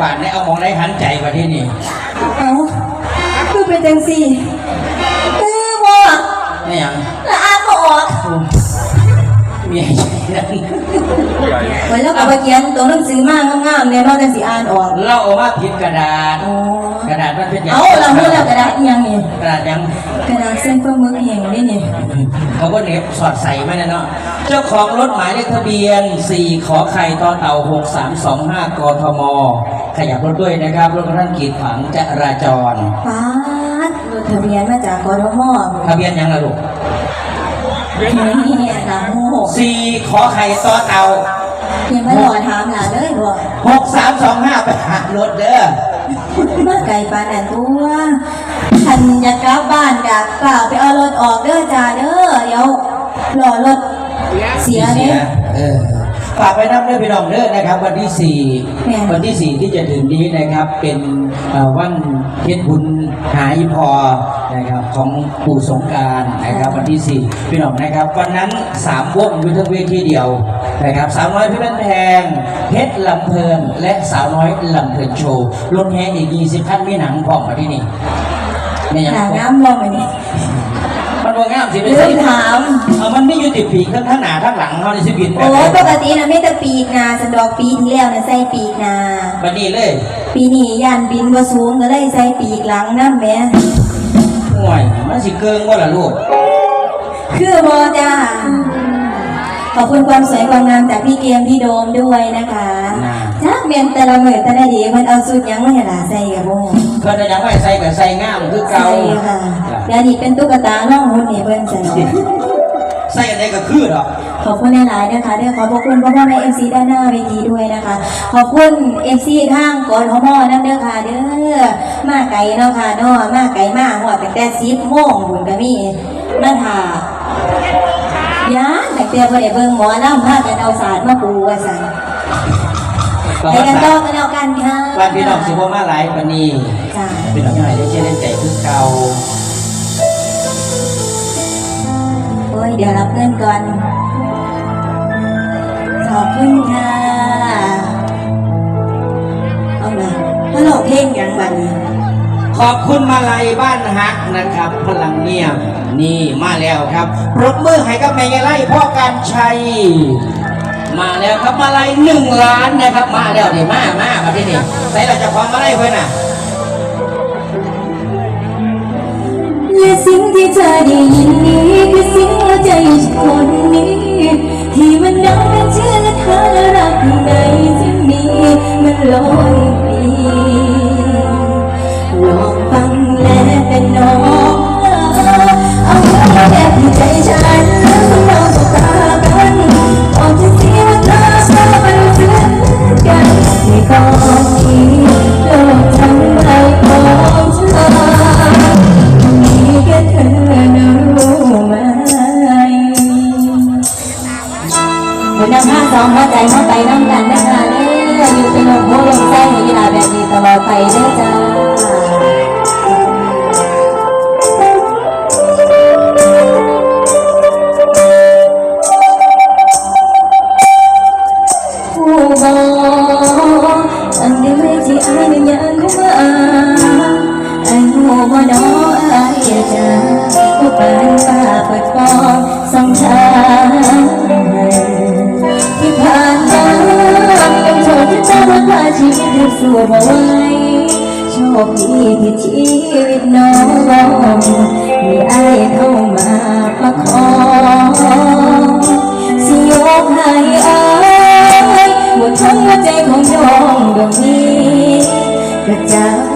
ป่านได้เอามองได้หันใจมาที่นี่เอาคือเป็นจังสี่คือบ่นี่ยังละอ่านบ่ออกมีไอ้นั่นเหมือนแล้วกับเขียนตัวหนังสือมากงามๆเนี่ยเนอกจังสิอ่านออก เราเอามาผิดกระดาษอ๋อกระดาษมันเป็นย่งเอาเราพูดแล้วกระดาษอิหยังนี่กระดาษยังกระดาษเส้นปลาหมึกแห้งนี่นี่เขาก็เหน็บสอดใส่ไว้นะเนาะเจ้าของรถหมายเลขทะเบียน 4 ขอไข่ต่อเต่า 6325 กทม ขยับรถด้วยนะครับรถกระทั่งกีดฝังจราจรป๊าดรถทะเบียนมาจากกทมทะเบียนยังละลูกนี่ตามโห4ขอไข่ต่อเต่าเพียงมาหล่อถามหลานเลยบ่6325ไปหารถเด้อมาไกลปานนั้นตัวฉันอยากกลับบ้านกะกล่าวไปเอารถออกเด้อจ้าเด้อเดี๋ยวรอรถเสียเด้เออ ฝากไปน้ำเด้อพี่น้องเด้อนะครับ วันที่สี่แม่วันที่สี่ที่จะถึงนี้นะครับเป็นเอ่อวันเพ็ญบุญหาอีพอนะครับของปู่สงกรารนะครับ วันที่สี่พี่น้องนะครับ วันนั้นสามวงอยู่ทั้งเวทีเดียวนะครับสาวน้อยพี่นันแพงเพชรลำเพลินและสาวน้อยลำเพลินโชว์รถแห่อีกยี่สิบคันมีหนังพร้อมมาที่นี่ไม่ยังหนาน้ำลองไปนี่ มันว่างามสิไม่ลืใช่มถาม เออมันไม่อยู่ติดปีกทั้งข้างหน้าข้างหลังเขาในสิบินแบโอ้บไหนปกตินะไม่แต่ปีกนาสันดอกปีที่แล้วนะใส่ปีกนาวันนี้เลยปีนี้ย่านบินบ่สูงก็เลยใส่ปีกหลังน้ำแหม่ห่วยมันสิเกิงว่าล่ะลูกคือบ่จ้าขอบคุณความสวยความงามจากพี่เกมพี่โดมด้วยนะคะ จักเมียนแต่ละมื้อแต่ละดีมันเอาสุดหยังมาให้หลาใส่กับบ่เพิ่นจะยังไม่ใส่กับใส่ง่ามคือเก่าใส่ค่ะเดี๋ยวนี้เป็นตุ๊กตาน้องหุ่นนี่เพิ่นใส่ใส่อะไรก็คือดอกขอบคุณหลายๆนะคะเด้อขอบคุณพ่อพ่อแม่เอฟซีด้านหน้าเวทีด้วยนะคะ ขอบคุณเอฟซีข้างกอนพ่อพ่อนั่นเด้อค่ะเด้อมาไก่เนาะค่ะเนาะมาไก่มาหัวตั้งแต่สิบโม่งบุญก็มีมาถ่ายาแต่เตียบ่ได้เบิ่งหมอลำพากันเอาศาสตร์มาปูว่าซั่น ไปว่ากันต่อใส่กันแล้วกันค่ะบ้านพี่น้องสิบ่มาหลายปานนี้จ้าพี่น้องใหญ่ได้เชื่อเล่นใจคือเก่าโอ้ยเดี๋ยวรับเงินก่อนขอบคุณค่ะเอาล่ะถ้าเราเพลงหยังบัดนี้ขอบคุณมาลัยบ้านฮักนะครับ พลังเงียบนี่มาแล้วครับปรบมือให้กับแม่ยายไล่พ่อการชัย มาแล้วครับมาลัยหนึ่งล้านนะครับ มาแล้วนี่มามามาที่นี่ใส่เราจะพร้อมมาลัยเพื่อนน่ะและสิ่งที่เธอได้ยิน สองหัวใจเข้าไปน้ำกันนะคะเนี่อยู่เป็นลมโพลงใจให้ยีลาแบบนี้ตลอดไปเด้อจ้า ชีวิตสู้ไว้โชคดีที่ชีวิตน้องมีไอ้เข้ามาประคองสิยกให้อายหมดทั้งหัวใจของน้องดวงนี้ก็จากว่า